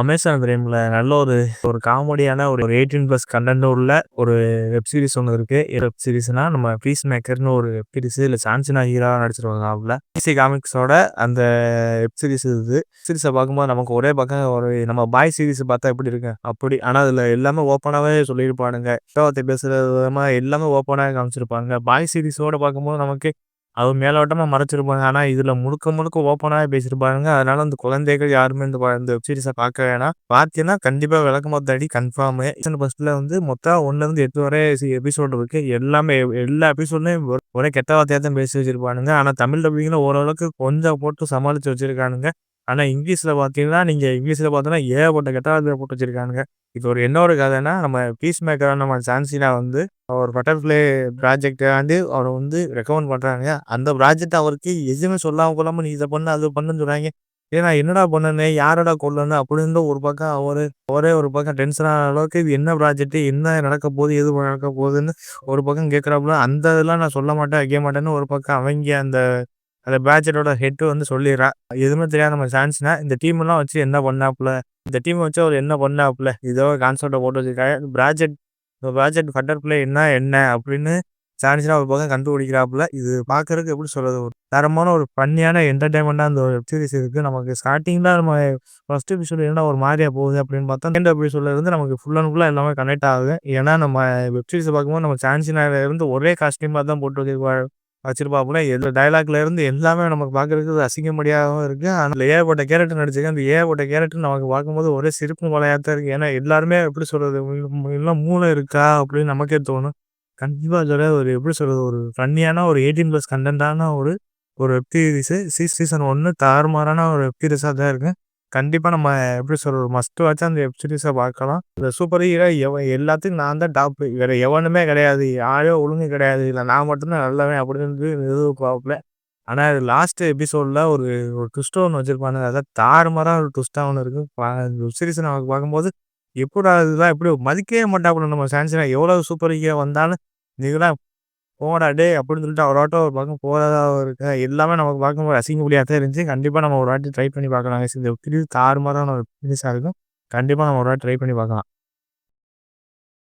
Amazon பிரைம்ல நல்ல ஒரு ஒரு காமெடியான ஒரு ஒரு எயிட்டீன் ப்ளஸ் கண்டென்ட் உள்ள ஒரு வெப் சீரிஸ் ஒன்று இருக்கு. வெப் சீரிஸ்னா நம்ம பீஸ் மேக்கர்னு ஒரு வெப் சீரிஸ் இல்லை சான்சினா ஹீரா நடிச்சிருவாங்க பிசி காமிக்ஸோட அந்த வெப் சீரிஸ் இது. சீரிஸை பார்க்கும்போது நமக்கு ஒரே பக்கம் ஒரு நம்ம பாய் சீரிஸ் பார்த்தா எப்படி இருக்கு? அப்படி. ஆனால் அதில் எல்லாமே ஓப்பனாகவே சொல்லியிருப்பானுங்க. விவாதத்தை பேசுறது எல்லாமே ஓப்பனாக காமிச்சிருப்பாங்க. பாய் சீரிஸோட பார்க்கும்போது நமக்கு அது மேலோட்டமாக மறைச்சிருப்பாங்க. ஆனால் இதில் முழுக்க முழுக்க ஓப்பனாக பேசியிருப்பாங்க அதனால அந்த குழந்தைகள் யாருமே இந்த இந்த வெப்சீரிஸை பார்க்க வேணாம். பார்த்தீங்கன்னா, கண்டிப்பாக விளக்கமாத்து அடி கன்ஃபார்மு. சீசன் ஃபர்ஸ்ட்ல வந்து மொத்தம் 1லருந்து 8 வரை சி எபிசோடு இருக்குது எல்லாமே எல்லா எபிசோட்லையும் ஒரே கெட்ட வார்த்தையாக தான் பேசி வச்சிருப்பானுங்க. ஆனால் தமிழ் டப்பிங்கில் ஓரளவுக்கு கொஞ்சம் போட்டு சமாளித்து வச்சிருக்கானுங்க. ஆனால் இங்கிலீஷில் பார்த்தீங்கன்னா, நீங்கள் இங்கிலீஷில் பார்த்தோன்னா ஏகப்பட்ட கெட்ட வார்த்தைய போட்டு வச்சுருக்கானுங்க இது ஒரு என்ன ஒரு கதைன்னா, நம்ம பீஸ் மேக்கரான நம்ம சான்சினா வந்து அவர் பட்டர்ஃப்ளை ப்ராஜெக்ட்டாண்டி அவரை வந்து ரெக்கமெண்ட் பண்ணுறாங்க அந்த ப்ராஜெக்ட் அவருக்கு எதுவுமே சொல்லாமல் கொள்ளாமல் "நீ இதை பண்ண அது பண்ணுன்னு" சொல்கிறாங்க ஏன்னா நான் என்னடா பண்ணனே? யாரடா கொல்லணும்?" அப்படின்னு ஒரு பக்கம் அவர் ஒரே ஒரு பக்கம் டென்ஷன் அளவுக்கு, "இது என்ன ப்ராஜெக்ட்? என்ன நடக்க போகுது? எது நடக்க போகுதுன்னு" ஒரு பக்கம் கேட்குறாப்புல அந்த இதெல்லாம் நான் சொல்ல மாட்டேன், வைக்க மாட்டேன்னு ஒரு பக்கம் அவங்க அந்த அந்த பேட்சரோட ஹெட்டு வந்து சொல்லிடுறான் எதுவுமே தெரியாத நம்ம சான்சினா இந்த டீம்லாம் வச்சு என்ன பண்ணாப்புல? இந்த டீம் வச்சு அவர் என்ன பண்ணாப்புல? இதோ கான்செப்டை போட்டு வச்சிருக்காரு ப்ராஜெக்ட் இந்த ஃபட்டர் பிளே என்ன? என்ன அப்படின்னு சான்சினா ஒரு பக்கம் கண்டுபிடிக்கிறாப்புல. இது பார்க்கறதுக்கு எப்படி சொல்றது? ஒரு தரமான ஒரு பண்ணியான என்டர்டைன்மெண்ட்டாக அந்த ஒரு சீரிஸ் இருக்கு. நமக்கு ஸ்டார்ட்டிங்ல நம்ம ஃபர்ஸ்ட் எபிசோட் என்ன ஒரு மாதிரியாக போகுது அப்படின்னு பார்த்தா, செகண்ட் எபிசோட்ல இருந்து நமக்கு ஃபுல் அண்ட் ஃபுல்லாக எல்லாமே கனெக்ட் ஆகுது. ஏன்னா, நம்ம வெப்சீரிஸ் பார்க்கும்போது நம்ம சான்சினால இருந்து ஒரே காஸ்டியூமா தான் போட்டு வச்சிருப்பா வச்சிருப்பாப்புல. எந்த டைலாக்ல இருந்து எல்லாமே நமக்கு பார்க்கறதுக்கு அசிங்கமடியாவும் இருக்கு. ஏ ஏகப்பட்ட கேரக்டர் நடிச்சிருக்கேன் அந்த ஏகப்பட்ட கேரக்டர் நமக்கு பார்க்கும்போது ஒரே சிரிப்பு கொலையா தான் இருக்கு. ஏன்னா, எல்லாருமே எப்படி சொல்றது? எல்லாம் மூளை இருக்கா? அப்படின்னு நமக்கே தோணும். கண்டிப்பா சொல்ல ஒரு எப்படி சொல்றது? ஒரு ஃபன்னியான ஒரு 18 ப்ளஸ் கண்டென்ட்டான ஒரு ஒரு வெப் சீரிஸ். சீ சீசன் ஒன்று தாறுமாறான ஒரு வெப் தான் இருக்கு. கண்டிப்பாக நம்ம எப்படி சொல்கிறது மஸ்ட்டு வச்சு அந்த வெப் சீரிஸை பார்க்கலாம். இந்த சூப்பர் ஹீரோ எவன் எல்லாத்துக்கும் நான் தான் டாப்பு. வேறு எவனுமே கிடையாது. யாரையோ ஒழுங்கு கிடையாது. இல்லை நான் மட்டும்தான் நல்லவன் அப்படின்னு ஆனால் ஆனா, லாஸ்ட் எபிசோட்ல ஒரு ஒரு ட்விஸ்ட் ஒன்று வச்சுருப்பாங்க அதான் தாறுமாறாக ஒரு ட்விஸ்ட்டாக ஒன்று இருக்குது ப வெப் சீரிஸை நமக்கு பார்க்கும்போது, எப்புட்றா அதுதான் எப்படி மதிக்கவே மாட்டாப்புல நம்ம சான்சினா. எவ்வளோ சூப்பர் ஹீரோ வந்தாலும், "நீங்கலாம் போடா டே அப்படின்னு சொல்லிட்டு அவர் ஒரு பக்கம் போகிறதா இருக்கு. எல்லாமே நமக்கு பார்க்கும்போது அசிங்கமடியா தான் இருந்துச்சு. கண்டிப்பாக நம்ம ஒரு வாட்டி ட்ரை பண்ணி பார்க்கலாம். இந்த வெப் சீரிஸ் தாறுமாறான ஒரு ஃபினிஷாக இருக்கும். கண்டிப்பாக நம்ம ஒரு வாட்டி ட்ரை பண்ணி பார்க்கலாம்.